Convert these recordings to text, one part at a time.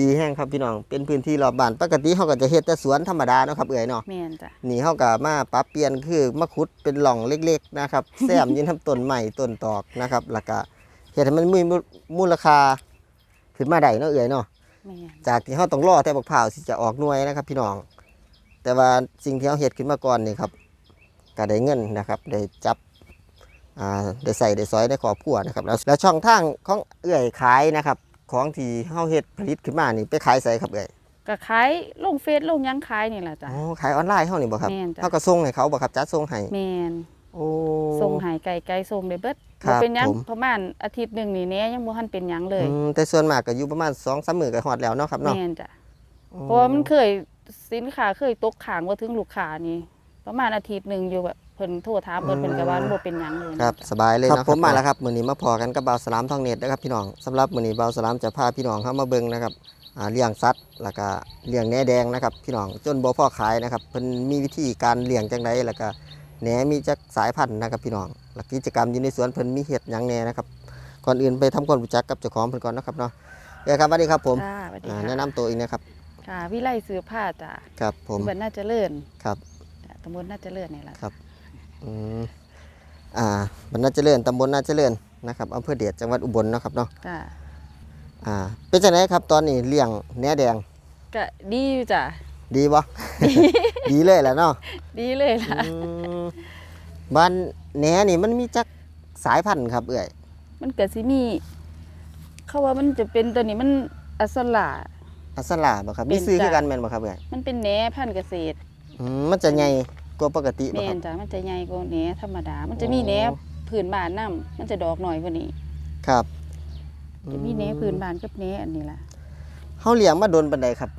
ดีแห้งครับพี่น้อง เป็นพื้นที่รอบบ้านปกติเขาก็จะเฮ็ดแต่สวนธรรมดาเนาะครับเอ๋ยเนาะแม่นจ้ะนี่เขาก็มาปรับเปลี่ยนคือมาขุดเป็นหล่องเล็กๆนะครับแซมยินทำต้นใหม่ต้นตอกนะครับแล้วก็เฮ็ดให้มันมีมูลค่าขึ้นมาได้เนาะเอ๋ยเนาะแม่นจากที่เขาต้องรอแต่บักพร้าวสิจะออกหน่วยนะครับ พี่น้อง แต่ว่าสิ่งที่เขาเฮ็ดขึ้นมาก่อนนี่ครับก็ได้เงินนะครับได้จับอ่าได้ใส่ได้ซอยได้ครอบครัวนะครับแล้วแล้วช่องทางของเอื้อยขายนะครับ ของที่เขาเฮ็ดผลิตขึ้นมานี่ไปขายใส่ครับเอื้อยก็ขายลงเฟซลงหยังขายนี่ล่ะจ้ะ อ๋อขายออนไลน์เขานี่บ่ครับแม่นจ้ะเขาก็ส่งให้เขาบ่ครับจัดส่งให้แม่นโอ้ ส่งใหายไก่ไก่ส่งได้เบิดครับ่บเป็นหยังผม ประมาณอาทิตย์หนึงนี่แหน่ยังบ่ทันเป็นหยังเลย อืมแต่ส่วนมากก็อยู่ประมาณ2-3มื้อก็ฮอดแล้วเนาะครับเนาะแม่นจ้ะเพราะว่ามันเคยสินค้าเคยตกค้างบ่ถึงลูกค้านี่ ประมาณอาทิตย์หนึงอยู่แบบ เพิ่นโทรถามเพิ่นเพิ่นก็ว่ามันบ่เป็นหยังเลยครับจ้ะสบายเลยครับผมมาแล้วครับมื้อนี้มาพอกันกับบ่าวสลามทองเน็ตนะครับพี่น้องสำหรับมื้อนี้บ่าวสลามจะพาพี่น้องเข้ามาเบิ่งนะครับอ่าเลี้ยงสัตว์แล้วก็เลี้ยงแหนแดงนะครับพี่น้องจนบ่พอขายนะครับเพิ่นมีวิธีการเลี้ยงจังไดแล้วก็แหนมีจักสายพันธุ์นะครับพี่น้องแล้วกิจกรรมอยู่ในสวนเพิ่นมีเฮ็ดหยังแหน่นะครับก่อนอื่นไปทำความรู้จักกับเจ้าของเพิ่นก่อนนะครับเนาะเดี๋ยวครับสวัสดีครับผมค่ะสวัสดีอ่าค่ะแนะนำตัวอีกนะครับค่ะวิไลซื้อผ้าจ้ะครับผมบ้านน่าเจริญครับ จ้ะตำบลน่าเจริญนี่ล่ะครับ อืมอ่าบรรณาเจริญตำบลนาเจริญนะครับอำเภอเดชจังหวัดอุบลเนาะครับเนาะจ้ะอ่า เป็นจังไดครับ ตอนนี้เลี้ยงแหนแดง ก็ดีอยู่จ้ะ ดีบ่ ดีเลยแหละเนาะดีเลยล่ะอืมบ้านแหนนี่มันมีจักสายพันธุ์ครับ เอ้อยมันก็สิมี เขาว่ามันจะเป็นตัวนี้มันอัสลา อัสลาบ่ครับเป็มีนซื้อจ้ะคือกันแม่นบ่ครับเอ้อยมันเป็นแหนพันธุ์เกษตร อืมมันจะใหญ่ กว่าปกติบ่แม่ครันบจ้ะมันจะใหญ่กว่าแหนธรรมดา มันจะมีแหนโอ้พื้นบ้านนํมันจะดอกหน่อยกว่านี้ ครับจะมีแหนพื้นบ้านกับแหนอันนี้ล่ะเฮาเลี้ยงมาโดนปานใดครับ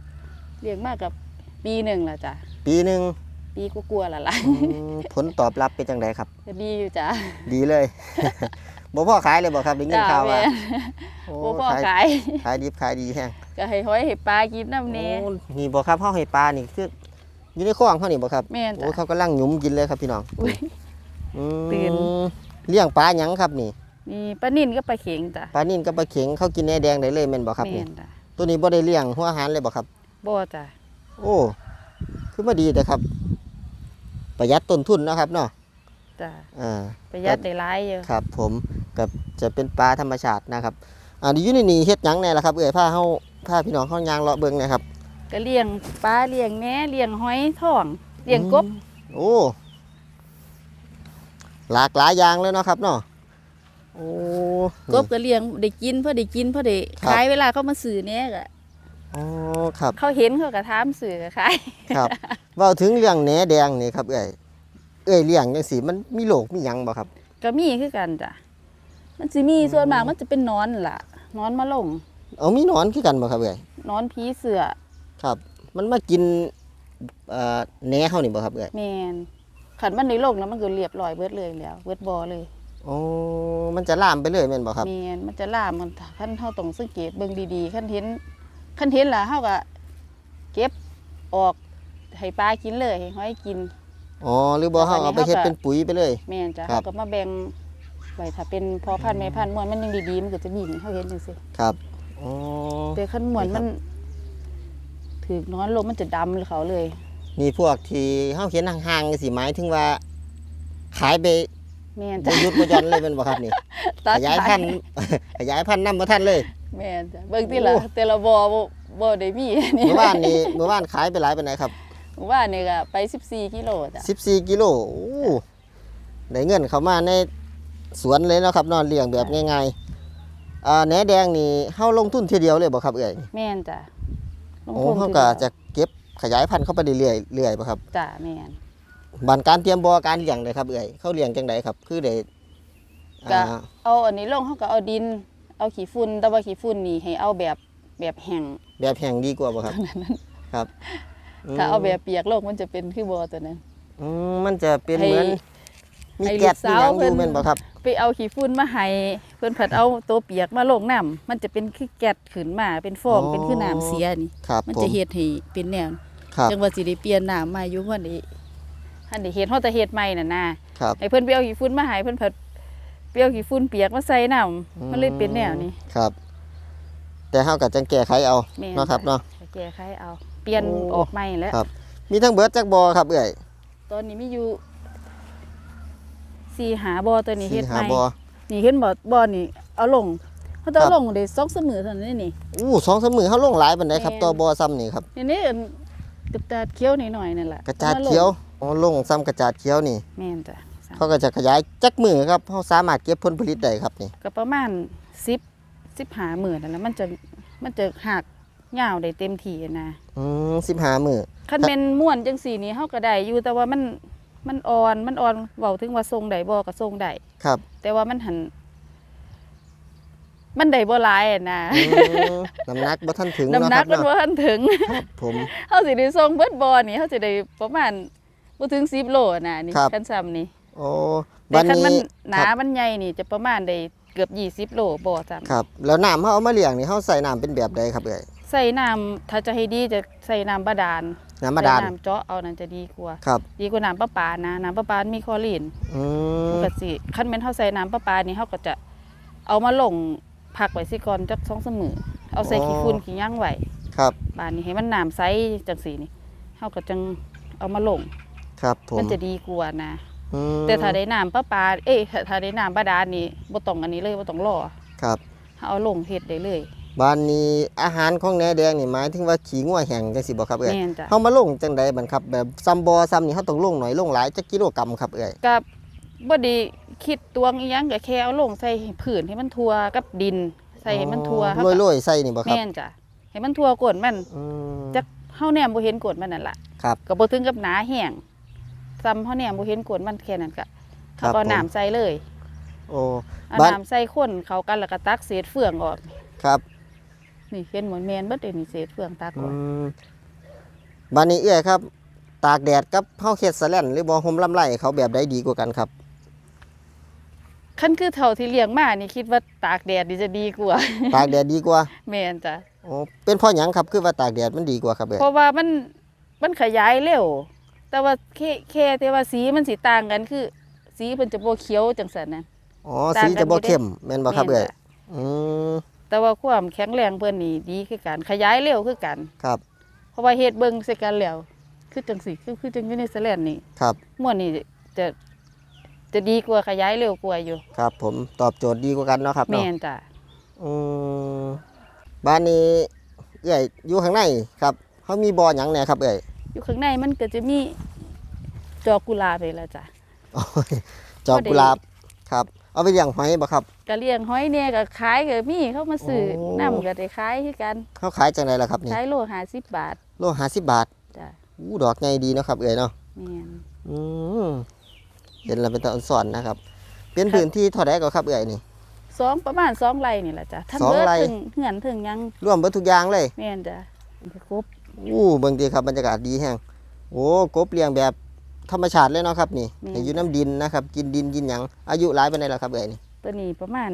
เลี้ยงมากกับปีหนึ่งล่ะจ้ะปีหนึงปีกลัวาๆล่ะล่ะอืมผลตอบรับเป็นจังไดครับ จะดีอยู่จ้ะดีเลย บ่พอขายเลยบ่ครับได้ยินจ้ะข่าวว่าแม่นโอ้บ่พอขายขายขายดีขายดีแฮงก็ให้หอยให้ปลากินน้ำแหนโอ้นี่บ่ครับเฮาให้ปลานี่คือ อยู่ในคลองเขานี่บ่ครับแม่นโอ้จ้ะ เขากำลังหยุมกินเลยครับพี่น้องอุ๊ย อืมตื่น เลี้ยงปลาหยังครับนี่มีปลานิ่นกับปลาเข็งจ้ะปลานิ่นกับปลาเข็งเขากินแหนแดงได้เลยแม่นบ่ครับแม่นี่นจ้ะตัวนี้บ่ได้เลี้ยงหัวอาหารเลยบ่ครับ บ่จ้ะโอ้คือมาดีแต่ครับ ประหยัดต้นทุนเนาะครับเนาะจ้ะอ่า ประหยัดได้หลายอยู่ครับ ผมกับจะเป็นปลาธรรมชาตินะครับอ่าอยู่ในนี่เฮ็ดหยังแน่ล่ะครับ เอ้ยพาเฮาพาพี่น้องเฮายางเลาะเบิ่งหนะครับ ก็เลี้ยงปลาเลี้ยงแหนเลี้ยงหอยทองเลี้ยงกบโอ้หลากหลายอย่างเลยเนาะครับเนาะโอ้กบก็เลี้ยงได้กินเพื่อได้กินเพื่อได้ครับขายเวลาเขามาซื้อเนี่ยก็อ๋อครับ เขาเห็นเขาก็ถามซื้อก็ขายครับเว้าถึงเรื่องแหนแดงนี่ครับ เอ้ยเอ้ยเลี้ยงจังซี่มันมีโรคมีหยังบ่ครับ ก็มีคือกันจ้ะมันสิมีส่วนมากมันจะเป็นหนอนล่ะหนอนมาลงเอามีหนอนคือกันบ่ครับเอ้ยหนอนผีเสือ ครับ มันมากินเอ่อแหนเฮานี่บ่ครับเอ้ยแมนขันมันในโลกแล้วมันก็เรียบร้อยเบิดเลยแล้วเบิดบอเลยโอ้มันจะลามไปเลยแม่นบ่ครับ แมนมันจะล่ามมันขั้นเฮาต้องสังเกตเบิ่งดีๆขั้นเห็นขั้นเห็นล่ะเฮาก็เก็บออกให้ปลากินเลยให้หอยกิน อ๋อหรือบ่เฮาเอาไปเฮ็ดเป็นปุ๋ยไปเลย แม่นจ้ะครับเฮาก็มาแบ่งไว้ถ้าเป็นพอพันธุ์แม่พันธุ์ม่วนมันยังดีๆมันก็จะมีให้เฮาเห็นจังซี่ครับอ๋อ แต่ขั้นม่วนนี่ครับมัน ถือนอนลมมันจะดำเลยเขาเลยนี่พวกที่เฮาเห็นห่างๆจังซี่หมายถึงว่า ขายไปแม่นบ่จ้ะหยุดบ่หย่อนเลยแม่นบ่ครับนี่ตัดขยายพันธุ์ ขยายพันธุ์นำบ่ทันเลย แม่นจ้ะเบิ่งติล่ะโอ้ แต่ละบ่บ่บ่ได้มีนี่เมื่อวานนี้เมื่อวานขายไปหลายปานใดครับเมื่อว่านนี่ก็ไป 14กิโลจ้ะ14 กิโลโอ้ได้เงินเข้ามาในสวนเลยเนาะครับนอนเลี้ยงแบบง่ายๆอ่าแหนแดงนี่เฮาลงทุนทีเดียวเลยบ่ครับเอ้ยแม่นจ้ะ ลงโอ้ทุนเขาทีก็ดียวจะเก็บขยายพันธุ์เข้าไปเรื่อยๆเรื่อยป่ะครับจ้ะแม่นบันการเตรียมบ่อการเลี้ยงเลยครับเอ่ยเขาเลี้ยงจังไดครับ คือได้ก็อ่าเอาอันนี้ลงเขาก็เอาดิน เอาขี้ฝุ่นแต่ว่าขี้ฝุ่นนี่ให้เอาแบบแบบแห้งแบบแห้งดีกว่าบ่ครับ ครับมถ้าเอาแบบเปียกโลกมันจะเป็นคือบ่ตัวนั้น อืมมันจะเป็นให้เหมือนมีให้แก๊สลูกมีสาวหยังอเพิ่ยู่น แม่นบ่ครับ ไปเอาขี้ฝุ่นมาให้เพิ่นผัดเอาตัวเปียกมาลงน้ำมันจะเป็นคือแก๊สขึ้นมาเป็นฟองอ๋อ เป็นคือน้ำเสียนี่ครับมันผจะมเฮ็ดให้เป็นแนวครับจังว่าสิได้เปลี่ยนน้ำมาอยู่คนนี้หันได้เฮ็ดเฮาแต่เฮ็ดใหม่น่ะนะครับ ให้เพิ่นไปเอาขี้ฝุ่นมาให้เพิ่นผัดไปเอาขี้ฝุ่นเปียกมาใส่น้ำมันเลยเป็นแนวนี้ ครับ แต่เฮาก็จังแก้ไขเอาแม่น เนาะครับเนาะจ้แก้ไขเอา เปลี่ยนโอ้ ออกใหม่แล้ว ครับ มีทั้งเบิดจักบ่ครับเอ้ยตอนนี้มีอยู่สี่หาบ่อตัวนี้เฮ็ดสี่ใหหาม่บ่ นี่เห็นบ่บ่อนี่เอาลงเขาต้องครับเอาลงได้สองเสมอเท่านั้นนี่อู้สองสามมือเฮาลงหลายปานใดครับแม่นต่อบ่ซ้ำนี่ครับนี่นี่อันกระจาดเขียวนิดหน่อยนั่นแหละกระจาดเขียวอ๋อลงซ้ำกระจาดเขียวนี่แม่นจ้ะเขาก็จะขยายจักมือครับเฮาสามารถเก็บผลผลิตได้ครับนี่ก็ประมาณสิบสิบหาหมื่นนั่นแหละมันจะมันจะหักยาวได้เต็มที่นะอืม15มื้อคันเป็นม่วนจังสีนี้เฮาก็ได้อยู่แต่ว่ามัน มันอ่อนมันอ่อนเว้าถึงว่าทรงใดบ่ก็ทรงใดครับ แต่ว่ามันหัน มันได้บ่หลายอะนะอืมน้ำหนักบ่ทันถึงน้ำเนาะหคนัรักบมันเนาะบ่ทันถึง ครับผม เฮาสิได้ส่งเบิดบ่อนี่เฮาสิได้ประมาณบ่ถึง10โลนะนี่ครับ คันซ้ำนี่โอ้แต่บัดคันมันนี้ หนาครับ มันใหญ่นี่จะประมาณได้เกือบ20โลบ่ซ้ำ ครับ แล้วน้ำเฮาเอามาเลี้ยงนี่เฮาใส่น้ำเป็นแบบใดครับเอ้ยใส่น้ำถ้าจะให้ดีจะใส่น้ำบาดาล น้ำบาดาลใส่น้ำเจาะเอานั่นจะดีกว่า ครับ ดีกว่าน้ำประปานะ น้ำประปามีคลอรีนอืมันมก็สิคันแม่นเฮาใส่น้ำประปานี่เฮาก็จะเอามาลงพักไว้สิก่อนจัก2มื้อเอาใส่ขี้ฝุ่นขี้หยังไว้ครับ บานนี้ให้มันน้ำใสจังซี่นี่เฮาก็จังเอามาลงครับผมมันจะดีกว่านะ อืมแต่ถ้าได้น้ำประปา เอ้ยถ้าถ้าได้น้ำบาดาลนี่บ่ต้องอันนี้เลยบ่ต้องรอครับเฮาเอาลงเฮ็ดได้เลย บ้านนี้อาหารของแหนแดงนี่หมายถึงว่าขี้งัวแห้งจังซี่บ่ครับเอ้ยแม่นจ้ะ เฮามาลงจังใดบัดครับแบบซ้ำบ่ซ้ำนี่เฮาต้องลงหน่อยลงหลายจักกิโลกรัมครับเอ้ยกับบ่ได้คิดตวงอีหยังก็แค่เอาลงใส่ผืนให้มันทั่วกับดิน ใส่ให้มันทั่วอ๋เฮาอก็โรยๆใส่นี่บ่ครับแม่นจ้ะให้มันทั่วกวนมันอืม จักเฮาแนมบ่เห็นกวนมันนั่นล่ะครับ ก็บ่ถึงกับหนาแห้งซ้ำเฮาแนมบ่เห็นกวนมันแค่นั้นก็ครับเขาก็ผมน้ำใส่เลยโอ้ เอาบ้าน น้ำใส่ข้นเข้ากันแล้วก็ตักเศษเฟืองออก ครับ นี่เห็นเหมือนแม่นเบิดเด้นี่เศษเฟืองตักออือกมบ้านนี้เอ้ยครับ ตากแดดกับเฮาเฮ็ดสแลนหรือบ่ห่มลำไรเขาแบบใดดีกว่ากันครับคันคือเท่าที่เลี้ยงมานี่คิดว่าตากแดดนี่จะดีกว่า ตากแดดดีกว่าแม่นจ้ะโอ้เป็นเพราะหยังครับคือว่าตากแดดมันดีกว่าครับเอ้ยเพราะว่ามันมันขยายเร็ว แต่ว่าแค่แค่แต่ว่าสีมันสิต่างกันคือ สีเพิ่นจะบ่เขียวจังซั่นนะอ๋อต่างสีกันจะบ่อยู่เด้เข้มแม่นบ่ครับแม่เอ้ยนจ้ะอืม แต่ว่าความแข็งแรงเพิ่นนี่ดีคือกันขยายเร็วคือกัน ครับ เพราะว่าเฮ็ดเบิ่งใส่กันแล้วคือจังสิคือคือจังอยู่ในสแลนนี่ครับม่วนนี่จะจะดีกว่าขยายเร็วกว่าอยู่ ครับ ผมตอบโจทย์ดีกว่ากันเนาะครับแม่เนาะนจ้ะอืมบ้านนี้เอ้ยอยู่ข้างในครับเขามีบ่อหยังแหน่ครับเอ้ยอยู่ข้างในมันก็จะมีจอกกุหลาบนี่แหละจ้ะโอ้ยจอกกุหลาบครับ เอาไปเลี้ยงหอยบ่ครับ ก็เลี้ยงหอยเนี่ยก็ขายก็มีเข้ามาซื้อโอ้ น้ำก็ได้ขายคือกันเขาขายจังไดล่ะครับนี่ขายโลห้าสิบบาทโล50บาทจ้ะอู้ดอกใหญ่ดีเนาะครับเอ้ยเนาะแม่นอืมเห็นแล้วเป็นตาอ่อนสอนนะครับ เป็นพื้นที่เท่าใดก็ครับเอ้ยนี่ สองประมาณสองไร่นี่แหละจ้ะทั้งสองเบิดไร่ ถึงเหือนถึงหยังรวมเบิดทุกอย่างเลย แม่นจ้ะครบอู้เบิ่งดีครับบรรยากาศดีแฮงโอ้กบเลี้ยงแบบธรรมชาติเลยเนาะครับนี่ให้อยู่น้ำดินนะครับ กินดินกินหยังอายุหลายปานใดแล้วครับเอ้ยนี่ ตัวนี้ประมาณ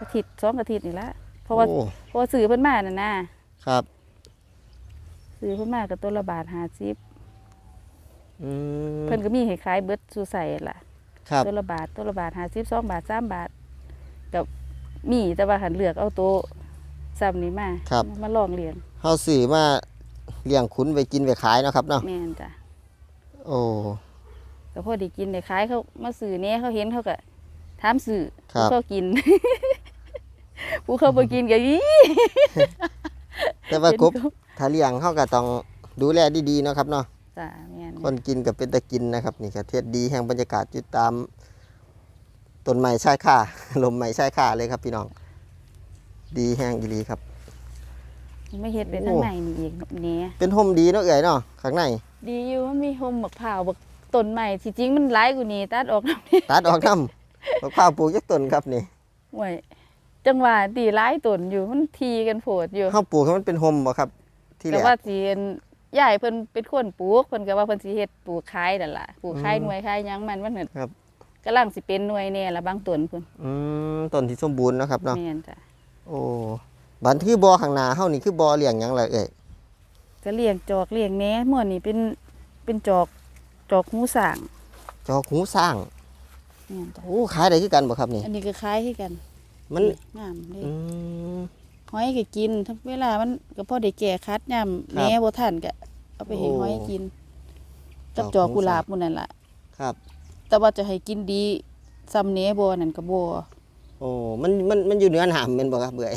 อาทิตย์สองอาทิตย์นี่ละเพราะว่าโอ้ เพราะว่าซื้อเพิ่นมาน่ะนะครับซื้อเพิ่นมาก็ตัวละบาทห้าสิบอืมเพิ่นก็มีให้ขายเบิดสู่ใส่ล่ะ ครับตัวละบาทตัวละบาทห้าสิบสองบาทสามบาทกับมีแต่ว่าหันเลือกเอาตัวซ้ำนี้มาครับ มาลองเลี้ยงเฮาซื้อมาเลี้ยงขุนไปกินไปขายเนาะครับเนาะแม่นจ้ะ โอ้ ก็พอได้กินได้ขายเขามาซื้อเนี่ยเขาเห็นเขาก็ ถามซื้อครับผู้เขากิน ผู้เขาบ่กินก็อีแต่ว่ากบเห็นถ้าเลี้ยงเฮาก็ต้องดูแลดีๆเนาะครับเนาะ จ้ะแม่นคนกินก็เป็นตะกินนะครับ นี่ก็เทศดีแห่งบรรยากาศอยู่ตามต้นไม้ชายคาลมไม้ชายคาเลยครับ พี่น้อง ดีแห่งอีหลีครับ ไม่เฮ็ดไปโอ้ทางในนี่อีกเนี่ยเป็นห่มดีเนาะเอ๋ยเนาะข้างใน ดีอยู่มันมีโฮมบักพร้าวบักต้นใหม่ที่จริงมันหลายกว่านี้ตัดออกนำตัดออกน้ำ มะพร้าวปลูกยักต้นครับนี่ห่วยจังหวะตีหลายต้นอยู่มันทีกันโผดอยู่เฮาปลูกให้มันเป็นห่มบ่ครับ ที่แรแต่กว่าสิอันยายเพิ่นเป็นคนปลูกเพิ่นก็ว่าเพิ่นสิเฮ็ดปลูกขายนั่นล่ะปลูกขายอืมหน่วยขายหยังมันมันนั่นครับกำลังสิเป็นหน่วยแน่ละบางต้นเพิ่นอืมต้นที่สมบูรณ์เนาะครับเนาะแม่นจ้ะโอ้บันที่บ่อข้างหน้าเฮานี่คือบ่อเลี้ยงหยังล่ะเอ่ยก็เลี้ยงจอกเลี้ยงแหน่ม่วนนี่เป็นเป็นจอกจอกหูสร้างจอกหูสร้าง แม่นจ้ะโอ้ขายได้คือกันบ่ครับนี่ อันนี้ก็คล้ายคือกันมันงามเลยอืม หอยก็กินทั้งเวลามันก็พอได้แก่คัดยามแหน่บ่ทันก็เอาไปให้โอ้หอยกิน กับดจออกกหูกุหลาบสาหมื้นั่นล่ะ ครับ แต่ว่าจะให้กินดีซ้ำแหน่บ่นั่นก็บ่โอ้มันมันมันอยู่เหนือหนามแม่นบ่ครับเบื่อย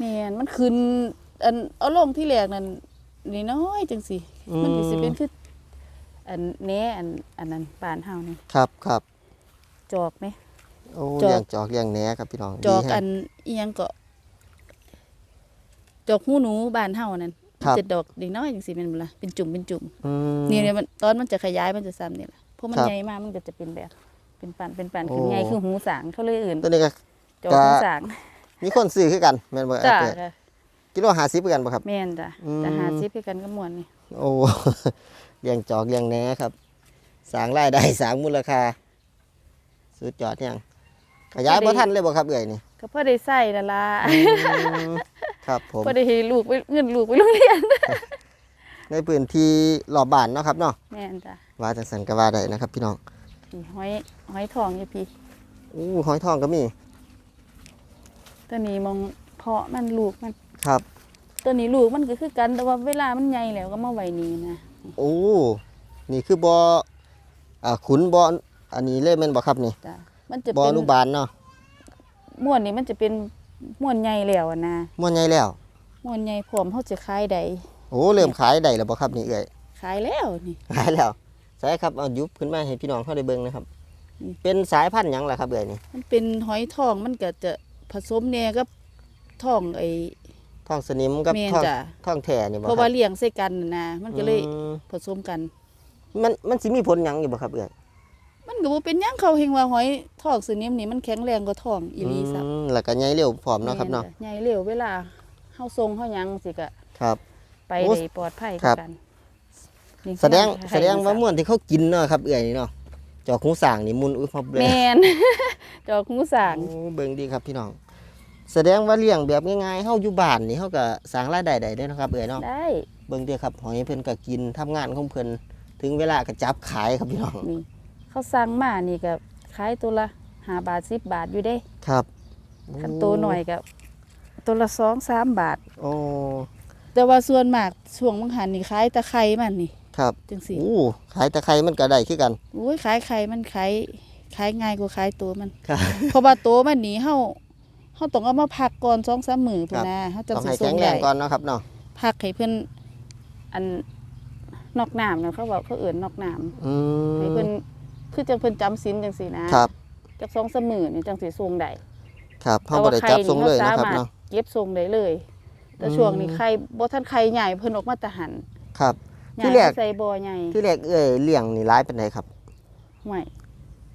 แม่นมันขึ้น อันเอาลงที่แรกนั่นนี่น้อยจังสิมันก็สิเป็นคืออันแหน่อันอันนั้นปานเฮานี่ ครับครับ จอกไหม โอ้จอก เลี้ยงจอกเลี้ยงแหนครับพี่น้องจอกดีแฮะ อันอีหยังก็ จอกหูหนูบ้านเฮานั่นครับ จะดอกเด็กน้อยจังสิแม่นบ่ล่ะเป็นจุ่มเป็นจุ่มอืม นี่เนี่ยมันตอนมันจะขยายมันจะซ้ำนี่ล่ะเพราะมันครับใหญ่มากมันก็จะเป็นแบบ เป็นปันเป็นปันโอ้คือใหญ่คือหูสางเขาเลยอื่นตัวนี้ก็ จอกกะหูสางมีคนซื้อคือกันแม่นบ่จ้าเอ้ยกิโล50คือกันบ่ครับ แม่นจ้ะอืม จะหาซิปคือกันก็ม่วนนี่โอ้ เลี้ยงจอกเลี้ยงแหนครับ สร้างรายได้สร้างมูลค่า สุดยอดยังขยายบ่ทันเลยบ่ครับเอ้ยนี่ก็พอได้ใส่ละล่ะอืมครับผมพอได้ให้ลูกไปเงินลูกไปโรงเรียนในพื้นที่รอบบ้านเนาะครับเนาะแม่นจ้ะว่าจังสันก็ว่าได้นะครับ พี่น้องพี่หอยหอยทองอยู่พี่อู้หอยทองก็มี ตัวนี้มองเพาะมันลูกมันครับ ตัวนี้ลูกมันก็คือกันแต่ว่าเวลามันใหญ่แล้วก็มาไว้นี่นะโอ้นี่คือบ่ออ่าขุนบ่ออั นนี้เลยแม่นบ่ครับนี่จ้ะมันจะบ่อเป็อนนุบาลเนาะม่วนนี่มันจะเป็นม่วนใหญ่แล้วอะนะม่วนใหญ่แล้วม่วนใหญ่พร้อมเฮาจะขายได้โอ้เริ่มขายได้แล้วบ่ครับนี่เอ้ยขายแล้วนี่ ขายแล้วใช่ครับเอายุบขึ้นมาให้พี่น้องเขาได้เบิ่งนะครับ อืม เป็นสายพันธุ์หยังล่ะครับเอ้ยนี่มันเป็นหอยทองมันก็จะผสมแหน่กับทองไอ้ ทองสนิมกับแม่นทองจ้ะ ทองแท้นี่บ่เพราะคว่ารับเลี้ยงใส่กันน่ะนะมันก็เลยอืมผสมกัน มันมันสิมีผลหยังอยู่บ่ครับเอ้ย มันก็บ่เป็นหยังเขาเฮงว่าหอยทองสนิมนี่มันแข็งแรงกว่าทองอีหลีซับอืมแล้วก็ใหญ่เร็วพร้อมเนาะครับเนาะแม่จ้ใหญ่เร็วเวลาเฮาทรงเฮาหยังสิก็ครับ ไปโอ้ได้ปลอดภัยครัคือบกันนี่แสดงคือแสดงว่าม่วนที่เขากินเนาะครับเอ้ยนี่เนาะจอกหูสร้างนี่มุนอุ้ยพอบเลยแม่น จอกหูสาง โอ้เบิ่งดีครับพี่น้อง แสดงว่าเลี้ยงแบบง่ายๆเฮาอยู่บ้านนี่เฮาก็สร้างรายได้ได้เด้อเนาะครับเอ้ยเนาะ ได้ เบิ่งเด้อครับหอยเพิ่นก็กินทำงานของเพิ่นถึงเวลาก็จับขายครับพี่น้อง นี่ เขาสั่งมานี่ก็ขายตัวละ5บาท10บาทอยู่เด้ครับคันตัวหน่อยก็ตัวละ2 3บาท โอ้แต่ว่าส่วนมากช่วงบางหันนี่ขายตะไคร้มันนี่ ครับจังซี่อู้ขายตะไคร้มันก็ได้คือกันโอ้ยขายไข่มันขายขายง่ายกว่าขายตัวมันครับ เพราะว่าตัวมันนี่เฮาเฮาต้องเอามาพักก่อน2-3มื้อพุ่นนะเฮาจังต้องสิให้ส่แข็งงแรได้งก่อนเนาะครับเนาะพักให้เพิ่นอันนอกน้ำนะเขาบอกเขาเอื่นนอกน้อืำให้มเพิ่น คือจังเพิ่นจำศีลจังซี่นะครับ จักสองสามมื้อนี่จังสิส่งได้ครับเฮาบ่ได้จับทรงเลยแต่นะว่าครับไข่นี่เนาะเก็บส่งได้เลย แต่อืมช่วงนี้ไข่บ่ทันไข่ใหญ่เพิ่นออกมาแตะหันครับใหที่ญ่แรกใส่บ่อใหญ่ที่แรกเอ้ยเลี้ยงนี่หลายปานใดครับห่วย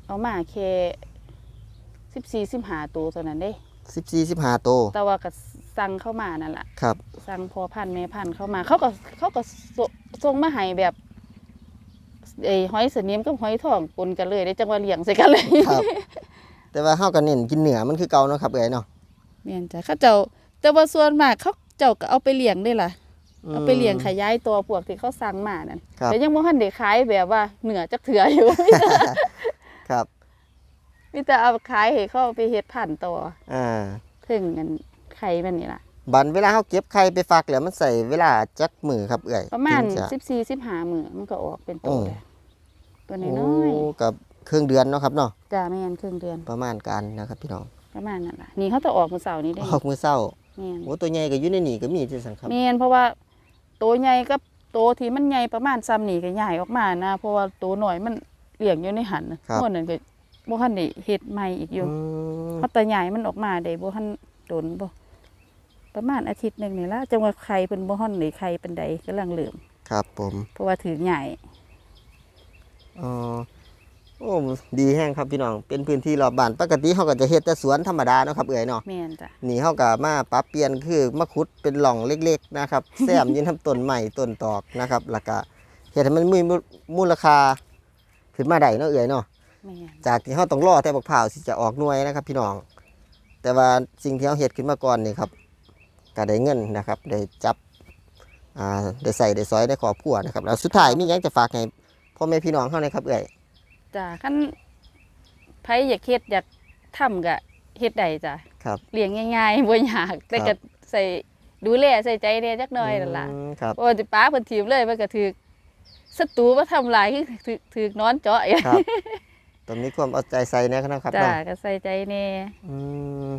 เอามาแค่14 15ตัวเท่านั้นเด้14 15โตวแต่ว่าก็สั่งเข้ามานั่นล่ะครับ สั่งพอพันธุ์แม่พันธุ์เข้ามา เขาก็เขาก็สส่งมาให้แบบ ไอ้หอยสนิมกับหอยทองปนกันเลยได้จังว่าเลี้ยงใส่กันเลยครับ แต่ว่าเฮาก็เน้นกินเนื้อมันคือเก่าเนาะครับเอ้ยเนาะแม่นจ้ะเขาเจ้าแต่ว่าส่วนมากเขาเจ้าก็เอาไปเลี้ยงได้ล่ะมเอาไปเลี้ยงขยายตัวพวกที่เขาสั่งมานั่นครับแต่ยังบ่ทันได้ขายแบบว่าเหนือจักเถืออยู่ครับมีแต่เอาขายให้เขาเอาไปเฮ็ดพันธุ์ต่ออ่าถึงกันไข่มันนี่ล่ะบันเวลาเขาเก็บไข่ไปฝากแล้วมันใส่เวลาจักมือครับเอ่ยประมาณถึงจะ14 15มื้อมันก็ออกเป็นโอ้ตัวแล้ว ตัวน้โอ้อยกับเครื่องเดือนเนาะครับเนาะๆจ้าแม่นครึ่งเดือนประมาณการนะครับพี่น้องประมาณนั้นล่ะนี่เขาจะออกมื้อเช้านี้ได้ออกมือเศร้าแม่นโอ้ตัวใหญ่ก็อยู่ในนี่ก็มีจังซั่นครับแม่นเพราะว่าตัวใหญ่กับตัวที่มันใหญ่ประมาณซ้ำนี่ก็ใหญ่ออกมานะ เพราะว่าตัวหน่อยมันเลี้ยงอยู่ในหันน่ะม่วนนั้นก็บ่ทันได้เฮ็ดใหม่อีกอยู่ อืมเพราะแต่ใหญ่มันออกมาได้บ่ทันโดนบ่ประมาณอาทิตย์หนึงนี่ล่ะจังว่าไข่เพิ่นบ่ทันได้ไข่ปานใดกำลังเริ่มครับผมเพราะว่าถือใหญ่ อ๋อโอ้ดีแห้งครับพี่น้อง เป็นพื้นที่รอบบ้านปกติเขาก็จะเฮ็ดแต่สวนธรรมดาเนาะครับเอ่ยเนาะแม่นจ้ะนี่เขาก็มาปรับเปลี่ยนคือมาขุดเป็นหล่องเล็ก ๆ นะครับแซมยินทำต้นใหม่ต้นตอกนะครับแล้วก็เฮ็ดให้มันมีมูลค่าขึ้นมาได้เนาะเอ่ยเนาะแม่นจากที่เขาต้องรอแต่บักพร้าวสิจะออกหน่วยนะครับ พี่น้อง แต่ว่าสิ่งที่เขาเฮ็ดขึ้นมาก่อนนี่ครับก็ได้เงินนะครับได้จับอ่าได้ใส่ได้ซอยได้ครอบครัวนะครับแล้วสุดท้ายมีหยังจะฝากให้ พ่อแม่พี่น้องเขานะครับเอ่ยจ้ะคันไผอยากเฮ็ดอยากทำก็เฮ็ดได้จ้ะครับเลี้ยงง่ายๆบ่ยากแต่ครัก็บใส่ดูแลใส่ใจแน่จักหน่อยนั่นล่ะอืมครับเพราะว่าสิป้าเพิ่นถีบเลยมันก็ถูกศัตรูมาทำลายคือถูกถูกนอนเจาะอย่างครับ ตรงนี้ความเอาใจใส่นะครับจ้าเนาะก็ใส่ใจแน่อืม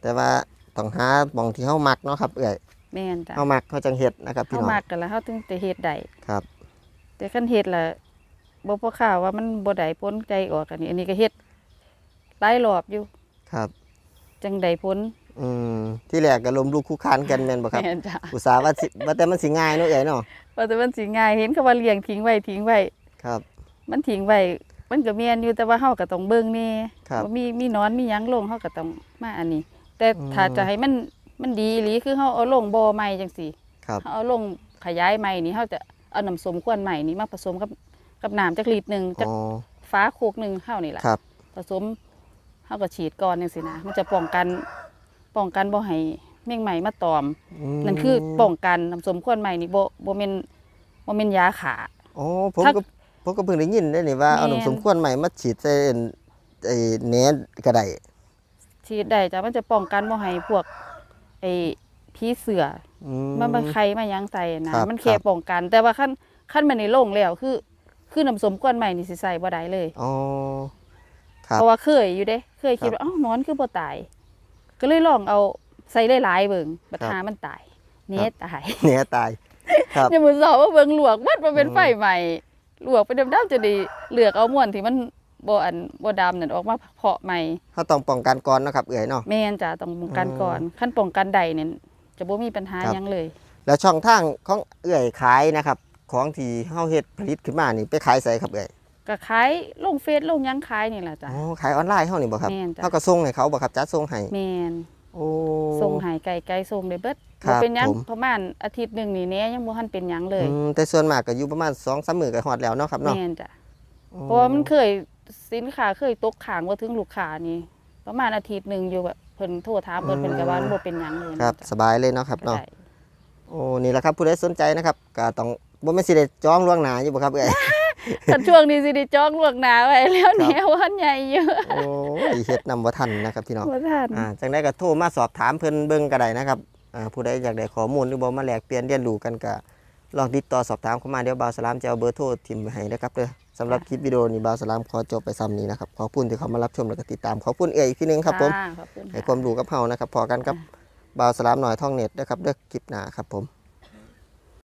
แต่ว่าต้องหาหมองที่เฮามักเนาะครับเอ้ยแม่นจ้ะเฮามักเฮาจังเฮ็ดนะครับพี่เฮาน้องมักกันแล้วเฮาถึงจะเฮ็ดได้ครับ แต่คันเฮ็ดล่ะบ่พอข่าวว่ามันบ่ได้พ้นใจออกอันนี้ อันนี้ก็เฮ็ดหลายรอบอยู่ ครับ จังได้พ้นอืมที่แรกก็ลมลูกคู่คานกันแม่นบ่ครับ แม่นจ้ะอุตส่าห์ว่าสิว่าแต่มันสิง่ายเนาะเอ้ยเนาะว่าแต่มันสิง่ายเห็นเขาว่าเลี้ยงทิ้งไว้ทิ้งไว้ ครับ มันทิ้งไว้มันก็แม่นอยู่แต่ว่าเฮาก็ต้องเบิ่งแน่ครับ ว่ามีมีหนอนมีหยังลงเฮาก็ต้องมาอันนี้ แต่อืม ถ้าจะให้มันมันดีอีหลีคือเฮาเอาลงบ่อใหม่จังซี่ครับ เฮาเอาลงขยายใหม่นี่เฮาจะ เอาน้ำส้มขวดใหม่นี่มาผสมกับกับน้ำจักลิตรหนึงจักอ๋อ ฟ้าโคกหนึงเฮานี่ล่ะครับ ผสมเฮาก็ฉีดก่อนจังซี่นะมันจะป้องกันป้องกันบ่ให้แมงไหม้มาตอมมนั่นคือป้องกันน้ำส้มขวดใหม่นี่บ่บ่แม่นบ่แม่นยาขาอ๋อผมถ้าก็ผมก็เพิ่งได้ยินได้นี่ว่าเอาแม่นนมสมควรใหม่มาฉีดใส่ไอ้แหนก็ได้ฉีดได้จ้ะมันจะป้องกันบ่ให้พวกไอ้ ผีเสืออืมันมาใครมาหยังใส่นะครับ มันแค่ป้องกัน แต่ว่าขั้นขั้นมันในโล่งแล้วคือ คือน้ำส้มขวดใหม่นี่สิใส่บ่ได้เลย อ๋อ ครับ เพราะว่าเคยอยู่เด้ เคยคิดครับว่าอ้าวนอนคือบ่ตาย ก็เลยลองเอาใส่หลายๆเบิ่งบัดครับหามันตายเนี้ตายแหนตาย ครับ เนี่ยมือสอบว่าเบิ่งหลวกวัดมาเป็นอืม ไฟใหม่หลวกไปดำๆจะดีเลือกเอาม่วนที่มันบ่อันบ่ดำนั่นออกมาเพาะใหม่เขาต้องป้องกันก่อนเนาะครับ เอ้ยเนาะ แม่นจ้ะต้องป้องกันอืมก่อนขั้นป้องกันใดเนี่ย จะบ่มีปัญหาครับ หยังเลย แล้วช่องทางของเอ้ยขายนะครับ ของที่เฮาเฮ็ดผลิตขึ้นมานี่ไปขายใส่ครับเอ้ยก็ขายลงเฟซลงหยังขายนี่แหละจ้ะ อ๋อขายออนไลน์เฮานี่บ่ครับแม่นจ้ะ เฮาก็ส่งให้เขาบ่ครับจัดส่งให้แม่นโอ้ ส่งใหายไก่ไก่ส่งได้เบิดครับบ่เป็นหยังผม ประมาณอาทิตย์หนึงนี่แหน่ยังบ่ทันเป็นหยังเลย อืมแต่ส่วนมากก็อยู่ประมาณ2-3มื้อก็ฮอดแล้วเนาะครับเนาะแม่นจ้ะเพราะว่ามันเคยสินค้าเคยตกค้างบ่ถึงลูกค้านี่ ประมาณอาทิตย์หนึงอยู่แบบ เพิ่นโทรถามเพิ่นเพิ่นก็ว่ามันบ่เป็นหยังเลยครับจ้ะสบายเลยเนาะครับก็เนาะได้โอ้นี่แหละครับผู้ใดสนใจนะครับก็ต้องบ่แม่นสิได้จองล่วงหน้าอยู่บ่ครับเอ้ยคันช่วงนี้สิได้จองล่วงหน้าไว้แล้วแนววันใหญ่เยอะโอ้ยเฮ็ดนำบ่ทันนะครับพี่น้องบ่ทันอ่าจังไดก็โทรมาสอบถามเพิ่นเบิ่งก็ได้นะครับอ่าผู้ใดอยากได้ข้อมูลหรือบ่มาแลกเปลี่ยนเรียนรู้กันก็ลองติดต่อสอบถามเข้ามาเดี๋ยวบ่าวสลามจะเอาเบอร์โทรทิมไว้ให้นะครับเด้อ สำหรับคลิปวิดีโอนี้บ่าวสลามขอจบไปซ้ำนี้นะครับ ขอบคุณที่เข้ามารับชมแล้วก็ติดตาม ขอบคุณเอ้ยอีกทีหนึงครับผมจ้าขอบคุณให้ค่ะ ความรู้กับเฮานะครับ พอกันกับบ่าวสลามหน่อยท่องเน็ตนะครับเด้อคลิปหน้าครับผม